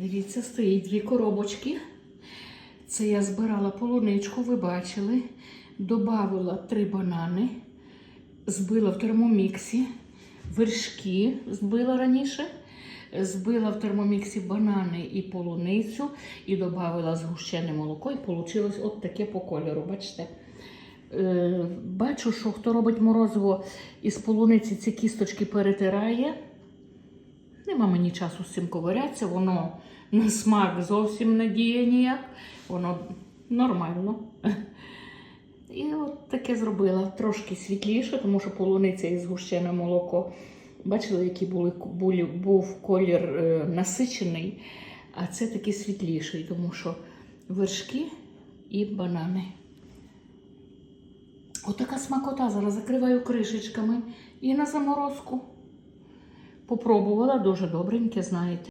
Дивіться, стоїть дві коробочки. Це я збирала полуничку, ви бачили. Добавила три банани, збила в термоміксі, вершки збила раніше. Збила в термоміксі банани і полуницю і додавила згущене молоко, і вийшло от таке по кольору. Бачите? Е, бачу, що хто робить морозиво із полуниці, ці кісточки перетирає. Нема мені часу з цим ковирятися, воно на смак зовсім не діє ніяк, воно нормально. І от таке зробила трошки світліше, тому що полуниця і згущене молоко. Бачили, який були, були, був колір е, насичений, а це такий світліший, тому що вершки і банани. Отака смакота. Зараз закриваю кришечками і на заморозку. Попробувала дуже добреньке, знаєте.